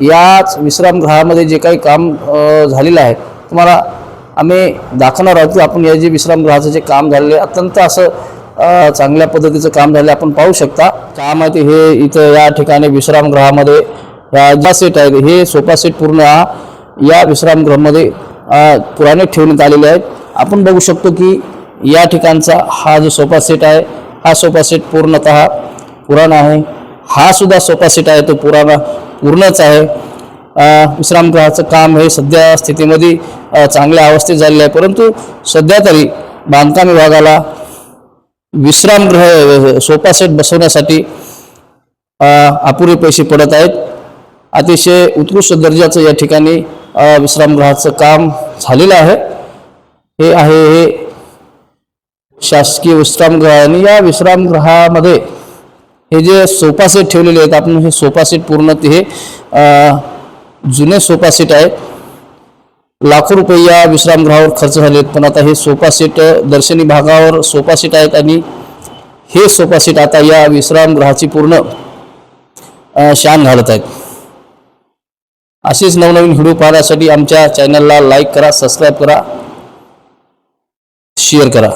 याच विश्रामगृहामध्ये जे काही काम झालेलं आहे तुम्हाला आम्ही दाखवणार आहोत की आपण या जे विश्रामगृहाचं जे काम झालेलं आहे अत्यंत असं चांगल्या पद्धतीचं काम झालं आपण पाहू शकता काम आहे ते हे इथं या ठिकाणी विश्रामगृहामध्ये या ज्या सेट आहेत हे सोफा सेट पूर्ण हा या विश्रामगृहामध्ये पुराणे ठेवण्यात आलेले आहेत. आपण बघू शकतो की या ठिकाणचा हा जो सोफा सेट आहे हा सोफा सेट पूर्णतः पुराणा आहे. हा सुद्धा सोफा सेट आहे तो पुराणा पूर्णच आहे. विश्रामगृहाचं काम हे सध्या स्थितीमध्ये चांगल्या अवस्थेत झालेलं आहे. परंतु सध्या तरी बांधकाम विभागाला विश्रामगृह सोफा सेट बसवण्यासाठी अपुरे पैसे पडत आहेत. अतिशय उत्कृष्ट दर्जाचं या ठिकाणी विश्रामगृहाचं काम झालेलं आहे. हे आहे हे शासकीय विश्रामगृह आणि या विश्रामगृहामध्ये हे जे सोफा सेट ठेवलेले आहेत आपण हे सोफा सेट पूर्ण ते हे जुने सोफा सेट लाखो रुपये या विश्रामगृहावर खर्च झाले आहेत पण आता हे सोफा सेट दर्शनी भागावर सोफा सेट आहेत आणि हे सोफा सेट आता या विश्रामगृहाची पूर्ण शान घालत आहेत. असेच नवनवीन व्हिडिओ पाहण्यासाठी आमच्या चॅनलला लाईक करा सबस्क्राईब करा शेअर करा.